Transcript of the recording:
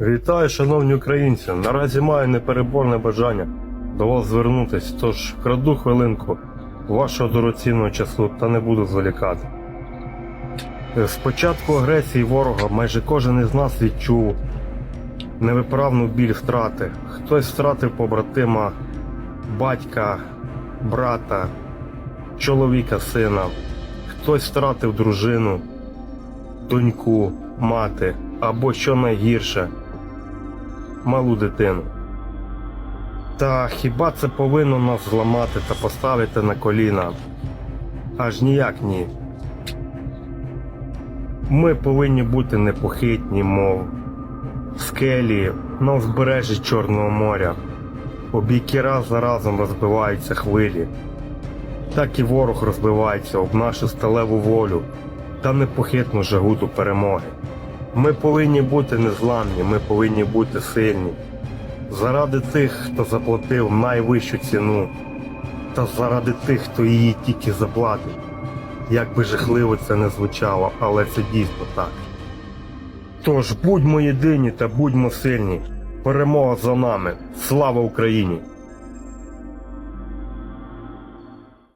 Вітаю, шановні українці! Наразі маю непереборне бажання до вас звернутись, тож краду хвилинку вашого дорогоцінного часу та не буду зволікати. Е, З початку агресії ворога майже кожен із нас відчув невиправну біль втрати. Хтось втратив побратима, батька, брата, чоловіка, сина, хтось втратив дружину, доньку, мати або що найгірше малу дитину. Та хіба це повинно нас зламати та поставити на коліна? Аж ніяк ні. Ми повинні бути непохитні, мов скелі на узбережжі Чорного моря, об які раз за разом розбиваються хвилі. Так і ворог розбивається об нашу сталеву волю та непохитну жагу до перемоги. Ми повинні бути незламні, ми повинні бути сильні. Заради тих, хто заплатив найвищу ціну, та заради тих, хто її тільки заплатить. Як би жахливо це не звучало, але це дійсно так. Тож будьмо єдині та будьмо сильні. Перемога за нами. Слава Україні!